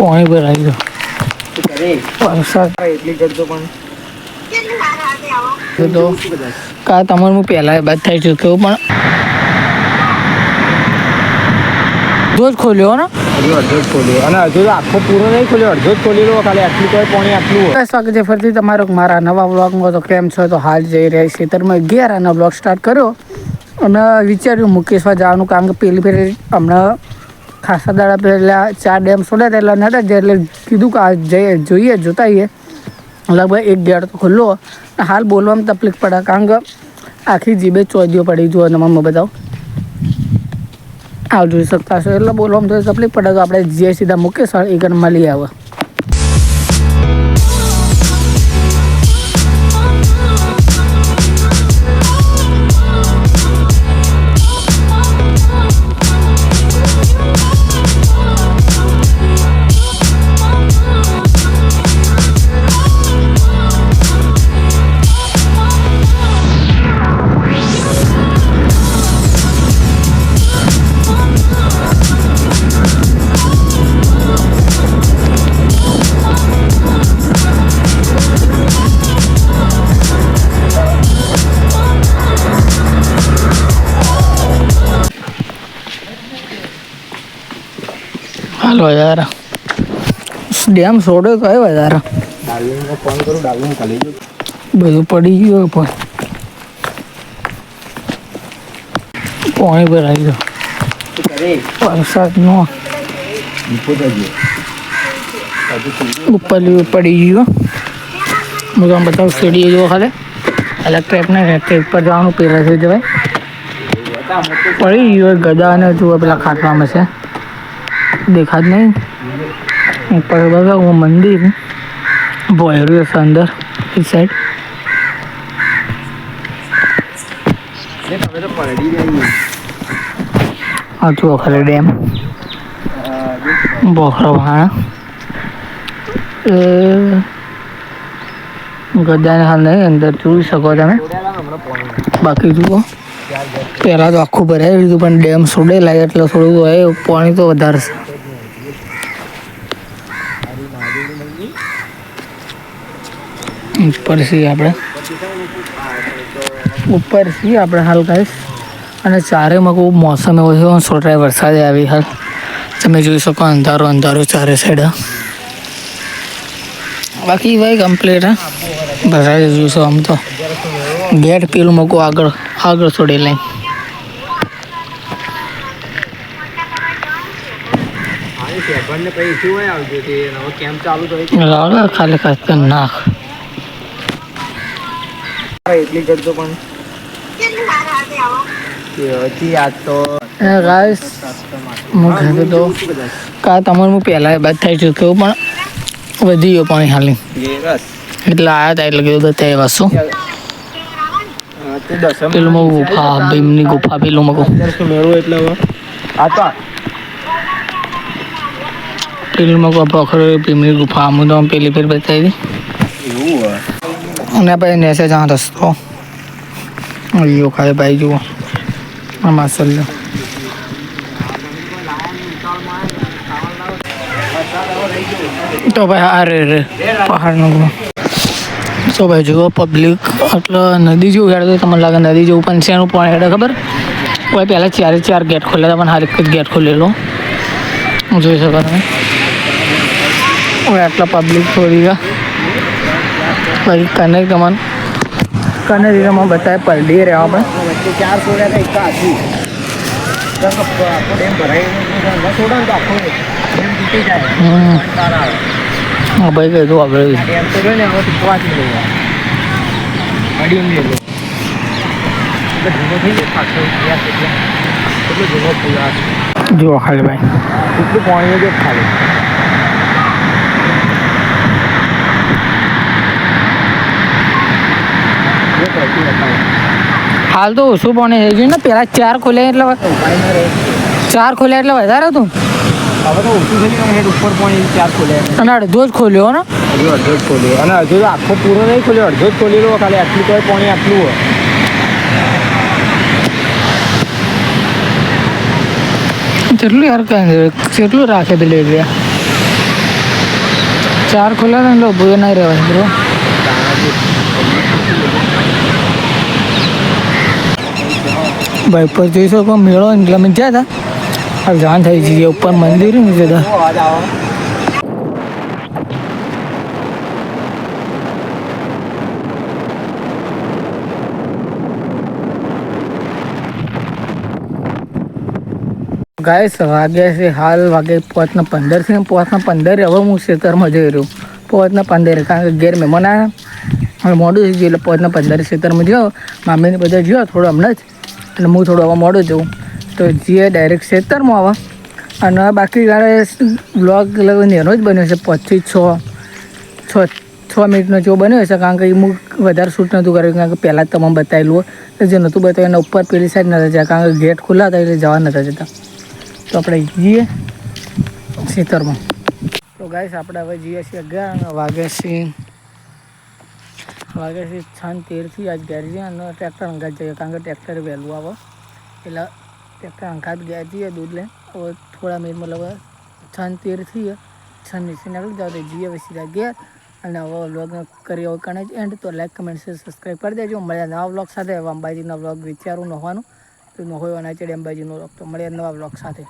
પાણી ભરાઈ ગયો. વરસાદ પણ તો કા તમારે હું પહેલાં બાદ થઈ ચૂક્યો પણ? અડધો જ ખોલ્યો ને? અડધો જ ખોલ્યો. અને હજુ આખો પૂરો નહીં ખોલ્યો અડધો જ ખોલેલો ખાલી આટલું તો પાણી આટલું હોય. સ્વાગત છે ફરીથી તમારો મારા નવા બ્લોગમાં તો કેમ છો? તો હાલ જઈ રહ્યા છે ત્યારે મેં અગિયાર અને બ્લોગ સ્ટાર્ટ કર્યો. અને વિચાર્યું મુકેશમાં જવાનું કારણ કે પેલી ફેરી હમણાં ખાસા દાડા પહેલાં ચાર ડેમ છોડ્યા હતા એટલે નતા જ એટલે કીધું કે આ જઈએ જોઈએ જોતા આવીએ લગભગ એક ગેટ તો ખુલ્લો. હાલ બોલવામાં તકલીફ પડે, કારણ કે આખી જીબે ચોદ્યો પડી જુઓ તમામ બધા આવ જોઈ શકતા છો એટલે બોલવામાં થોડી તકલીફ પડે તો આપણે જે સીધા મુકેશ એક મળી આવે. હાલો યાર. ડેમ છોડ્યો તો આવ્યો યાર. બધું પડી ગયું પણ. પાણી ભરાઈ ગયો. વરસાદ જજો ઉપર પડી ગયો. હું તમને બતાવું સીડી જો ખાલી. અલગ ટાઈપના ટ્રેક પર જવાનું પહેલાંથી જવાય. પડી ગયો ગદા અને જુઓ, પેલા ખાટવામાં છે. દેખાત નહીં. ઉપર બગાવું મંદિર. ભોયરું છે પડી જાય આ જુઓ ખાલી ડેમ. બોખરો ભાણા ગદાને હાલ નહીં અંદર જોઈ શકો તમે. બાકી જુઓ. પહેલાં તો આખું ભરાઈ લીધું, પણ ડેમ છોડેલા એટલે થોડું એ પાણી તો વધારે ઉપર છીએ આપણે. ઉપર છીએ આપણે હાલ ગાઈસ અને ચારેમાં બહુ મોસમ એવો છે છોટાય વરસાદે આવી હાલ. તમે જોઈ શકો અંધારો અંધારો ચારે સાઈડ બાકી ભાઈ કમ્પ્લીટ હા. ભરાઈ જોઈશું આમ તો. ગેટ પેલું મૂકું આગળ. આગળ છોડી લઈ. તે તો ખાલી ખાસ નાખ. એટલી કરતો પણ હજી આજ તો ગાઈસ હું કહેતો તો કા તમારે હું પહેલાં બાદ થઈ ચૂક્યો પણ વધી ગયો પાણી હાલી. એટલે આવ્યા હતા એટલે કીધું વસ્તુ તું દસમ પેલું મગું ગુફા ભીમની ગુફા પેલું મગું અગિયારસો મેળવું એટલે હવે. આ તો. પેલું મગું પોખરો ભીમની ગુફા હું તો પેલી ફેર બતાવી દી અને ભાઈ નેસે જहाँ રસ્તો. અયો ખાય ભાઈ જુઓ. આ માસલ તો ભાઈ અરે રે રે પહાડનો તો ભાઈ જુઓ પબ્લિક એટલે નદી જેવું હેડે તમને લાગે નદી જેવું, પણ છે એનું પણ હેડે ખબર? કોઈ પહેલાં ચારે ચાર ગેટ ખોલ્યા પણ હાલ એક જ ગેટ ખોલેલો. જોઈ શકો તમે આટલા પબ્લિક થોડી ગયા પછી કને તમને. કને રીરામાં બતાવે પલડી રહ્યા આપણે ચાર સોડ્યા હતા એક આખી આવે હા ભાઈ કીધું આગળ એમ તો રહ્યો ને હવે રહ્યો એટલે જૂનો થઈ ગયો પાછો કેટલો ગયો જુઓ ખાલી ભાઈ. કેટલું પાણી જો ખાલી. હાલ તો ઓછું પાણી થઈ ગયું ને પહેલાં ચાર ખોલ્યા એટલે ચાર ખોલ્યા એટલે વધારે હતું. હવે તો ઓછું થઈ ગયું હેડ ઉપર પાણી ચાર ખોલ્યા અને અડધો જ ખોલ્યો ને? હજુ અડધો જ ખોલ્યો. અને હજુ આખો પૂરો નહીં ખોલ્યો અડધો જ ખોલેલો ખાલી આટલું તો પાણી આટલું હોય. કેટલું યાર કેટલું રાખે પેલી એરિયા ચાર ખુલ્લા ને એટલે ઊભું નહીં રહેવાય બ્રો ભાઈ પર જોઈ શકો મેળો એટલે અમે ગયા હતા? જાણ થઈ જઈએ. ઉપર મંદિર ને આવે ગાય વાગ્યા છે હાલ વાગે પોતના પંદર છે પોતના પંદરે હવે હું ખેતરમાં જઈ રહ્યો. પોતના પંદરે, કારણ કે ઘેર મહેમાન આવ્યા મોડું થઈ ગયું એટલે પોતના પંદર ખેતરમાં ગયો મામીને બધા ગયો થોડો હમણાં જ. અને હું થોડું હવે મોડું જઉં. તો જીએ ડાયરેક્ટ ખેતરમાં આવે. અને બાકી ગાડે બ્લોગ લગન એનો જ બન્યો છે પાંચથી છ છ છ મિનિટનો જેવો બન્યો હશે કારણ કે એ હું વધારે શૂટ નહોતું કર્યું, કારણ કે પહેલાં જ તમામ બતાવેલું હોય. જે નહોતું બતાવ્યું, એના ઉપર પેલી સાઈડ નથી જતા, કારણ કે ગેટ ખુલ્લા હતા એટલે જવા નથી જતા. તો આપણે જઈએ ખેતરમાં. તો ગાઈસ આપણે હવે જઈએ છીએ અગિયાર વાગે છે વાગે છે છાન તેરથી આજ ઘેર જઈએ અને ટ્રેક્ટર અંગાત જઈએ, કારણ કે ટ્રેક્ટર વહેલું આવે. એટલે ટ્રેક્ટર અંગાત ગયા જઈએ દૂધ લઈને હવે થોડા મિનિટ મતલબ છાન તેરથી છાન से निकल जाओ तो જઈએ પછી સીધા गया અને હવે વ્લોગ કરી હવે કણે જ એન્ડ તો લાઈક કમેન્ટ શેર સબસ્ક્રાઈબ કરી દેજો. મળ્યા નવા વ્લોગ સાથે. અંબાજીના વ્લોગ વિચારું ન હોવાનું તો ન હોય એના ચડે અંબાજીનો વ્લોગ તો મળ્યા નવા વ્લોગ સાથે.